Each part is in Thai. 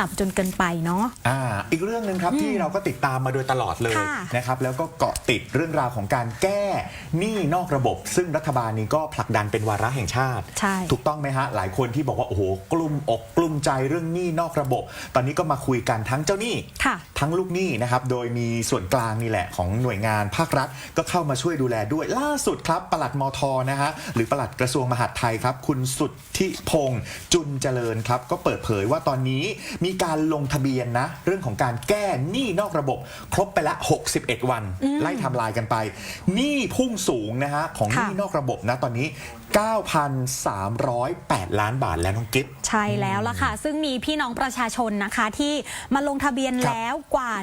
ต่ำจนเกินไปเนาะ อ่าอีกเรื่องหนึ่งครับที่เราก็ติดตามมาโดยตลอดเลยค่ะนะครับแล้วก็เกาะติดเรื่องราวของการแก้หนี้นอกระบบ ซึ่งรัฐบาลนี้ก็ผลักดันเป็นวาระแห่งชาติ ใช่ ถูกต้องไหมฮะหลายคนที่บอกว่าโอ้โหกลุ่มอกกลุ่มใจเรื่องหนี้นอกระบบ ตอนนี้ก็มาคุยกันทั้งเจ้าหนี้ ค่ะ ทั้งลูกหนี้นะครับ โดยมีส่วนกลางนี่แหละของหน่วยงานภาครัฐ ก็เข้ามาช่วยดูแลด้วยล่าสุดครับปลัดมทนะฮะหรือปลัดกระทรวงมหาดไทยครับ คุณสุทธิพงษ์จุนเจริญครับ ก็เปิดเผยว่าตอนนี้มีการลงทะเบียนนะ เรื่องของการแก้หนี้นอกระบบ ครบไปละ 61 วัน ไล่ไทำลายกันไปหนี้พุ่งสูงนะฮะของหนี้ค่ะนอกระบบนะตอนนี้ 9,308 ล้านบาทแล้วน้องกิฟต์ใช่แล้วล่ะค่ะ ซึ่งมีพี่น้องประชาชนนะคะที่มาลงทะเบียนครับแล้วกว่า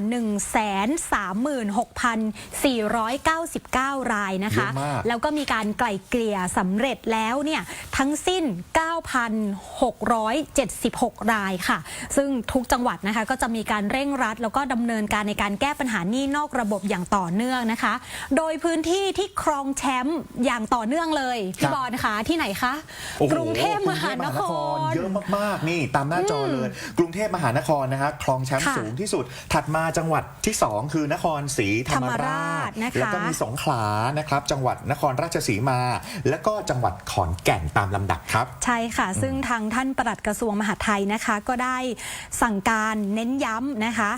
136,499 รายนะคะเยอะมากแล้วก็มีการไกล่เกลี่ยสำเร็จแล้วเนี่ยทั้งสิ้น 9,676 รายค่ะ ซึ่งทุกจังหวัดนะคะ ก็จะมีการเร่งรัด แล้วก็ดำเนินการในการแก้ปัญหานี่นอกระบบอย่างต่อเนื่องนะคะ โดยพื้นที่ที่ครองแชมป์อย่างต่อเนื่องเลยคพี่รับบอลคะที่ไหนคะโอ้โหกรุงเทพมหานครเยอะมากๆนี่ตามหน้าจอเลย กรุงเทพมหานครนะฮะครองแชมป์ค่ะสูงที่สุด ถัดมาจังหวัดที่ 2 คือนครศรีธรรมธรรมราราชชนะคะแล้วก็มีสงขลานะครับ จังหวัดนครราชสีมา แล้วก็จังหวัดขอนแก่นตามลำดับครับ ใช่ค่ะ ซึ่งทางท่านปลัดกระทรวงมหาดไทยนะคะ ก็ได้สั่งการเน้นย้ำนะคะ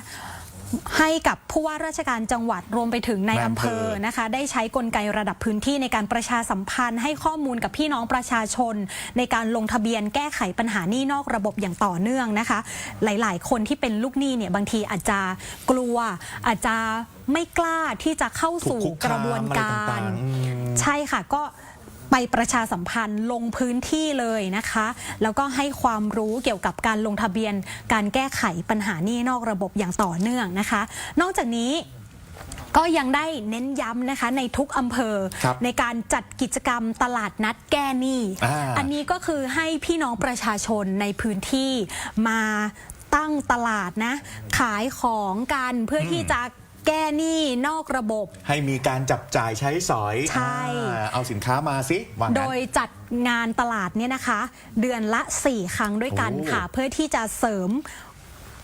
ให้กับผู้ว่าราชการจังหวัดรวมไปถึงในในอำอำเภเภออนะคะ ได้ใช้กลไกระดับพื้นที่ในการประชาสัมพันธ์ ให้ข้อมูลกับพี่น้องประชาชน ในการลงทะเบียนแก้ไขปัญหาหนี้นอกระบบอย่างต่อเนื่องนะคะ หลาย ๆ คนที่เป็นลูกหนี้เนี่ยบางทีอาจจะกลัวอาจจะไม่กล้าที่จะเข้าถูกสู่คุกกคามระบวนอะไรกาต่ารงๆอืมใช่ค่ะก็ ไปประชาสัมพันธ์ลงพื้นที่เลยนะคะ แล้วก็ให้ความรู้เกี่ยวกับการลงทะเบียน การแก้ไขปัญหานี่นอกระบบอย่างต่อเนื่องนะคะ นอกจากนี้ก็ยังได้เน้นย้ำนะคะในทุกอำเภอครับในการจัดกิจกรรมตลาดนัดแก้หนี้อ่าอันนี้ก็คือให้พี่น้องประชาชนในพื้นที่มาตั้งตลาดนะ ขายของกันเพื่อที่จะ แก้หนี้นอกระบบ ให้มีการจับจ่ายใช้สอยใช่ อ่าเอาสินค้ามาสิว่าโดงั้น ยจัดงานตลาดเนี่ยนะคะ เดือนละ 4 ครั้งด้วยกันโอ้ ค่ะ เพื่อที่จะเสริม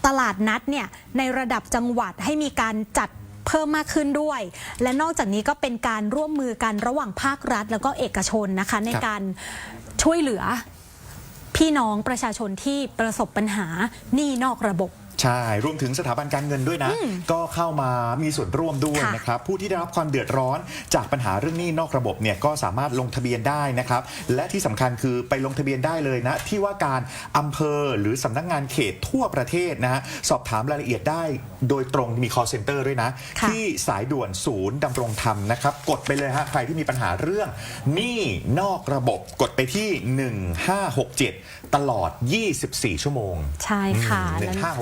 ตลาดนัดเนี่ยในระดับจังหวัดให้มีการจัดเพิ่มมากขึ้นด้วย และนอกจากนี้ก็เป็นการร่วมมือกันระหว่างภาครัฐ แล้วก็เอกชนนะคะ ในการช่วยเหลือพี่น้องประชาชนที่ประสบปัญหาหนี้นอกระบบ ใช่ รวมถึงสถาบันการเงินด้วยนะ ก็เข้ามามีส่วนร่วมด้วยค่ะนะครับ ผู้ที่ได้รับความเดือดร้อนจากปัญหาเรื่องหนี้นอกระบบเนี่ยก็สามารถลงทะเบียนได้นะครับ และที่สำคัญคือไปลงทะเบียนได้เลยนะ ที่ว่าการอำเภอหรือสำนักงานเขตทั่วประเทศนะฮะสอบถามรายละเอียดได้โดยตรงมี call center ด้วยนะค่ะที่สายด่วนศูนย์ดำรงธรรมนะครับ กดไปเลยฮะใครที่มีปัญหาเรื่องหนี้นอกระบบกดไปที่ 1567 ตลอด 24 ชั่วโมง ใช่ค่ะหนึ่และงห้าห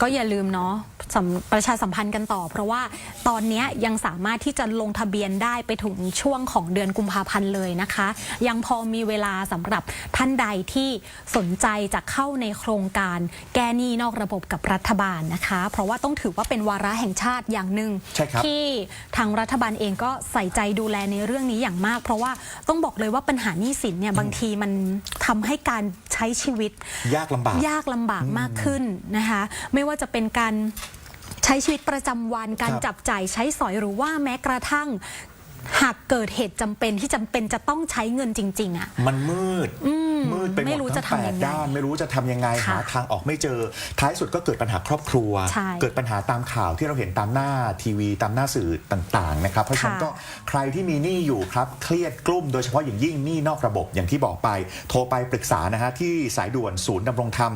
กเจ็ดก็อย่าลืมเนาะสำประชาสัมพันธ์กันต่อ เพราะว่าตอนเนี้ยยังสามารถที่จะลงทะเบียนได้ไปถึงช่วงของเดือนกุมภาพันธ์เลยนะคะ ยังพอมีเวลาสำหรับท่านใดที่สนใจจะเข้าในโครงการแก้หนี้นอกระบบกับรัฐบาลนะคะ เพราะว่าต้องถือว่าเป็นวาระแห่งชาติอย่างหนึ่งใช่ครับที่ทางรัฐบาลเองก็ใส่ใจดูแลในเรื่องนี้อย่างมาก เพราะว่าต้องบอกเลยว่าปัญหาหนี้สินเนี่ยบางทีมันทำให้การใช้ชีวิต ยากลำบากยากลำบากมากขึ้นนะคะไม่ว่าจะเป็นการใช้ชีวิตประจำวันการครับ จับจ่ายใช้สอยหรือว่าแม้กระทั่ง หากเกิดเหตุจำเป็นที่จำเป็นจะต้องใช้เงินจริง ๆ อะ มันมืดมืดไปหมไม่ดรู้ทั้จะงทำแปยัดงไงด้าน ไม่รู้จะทำยังไงค่ะหาทางออกไม่เจอ ท้ายสุดก็เกิดปัญหาครอบครัว ใช่เกิดปัญหาตามข่าวที่เราเห็นตามหน้าทีวีตามหน้าสื่อต่างๆนะครับเพราะฉะนั้นค่ะก็ใครที่มีหนี้อยู่ครับเครียดกลุ้มโดยเฉพาะอย่างยิ่งหนี้นอกระบบอย่างที่บอกไป โทรไปปรึกษานะฮะที่สายด่วนศูนย์ดำรงธรรม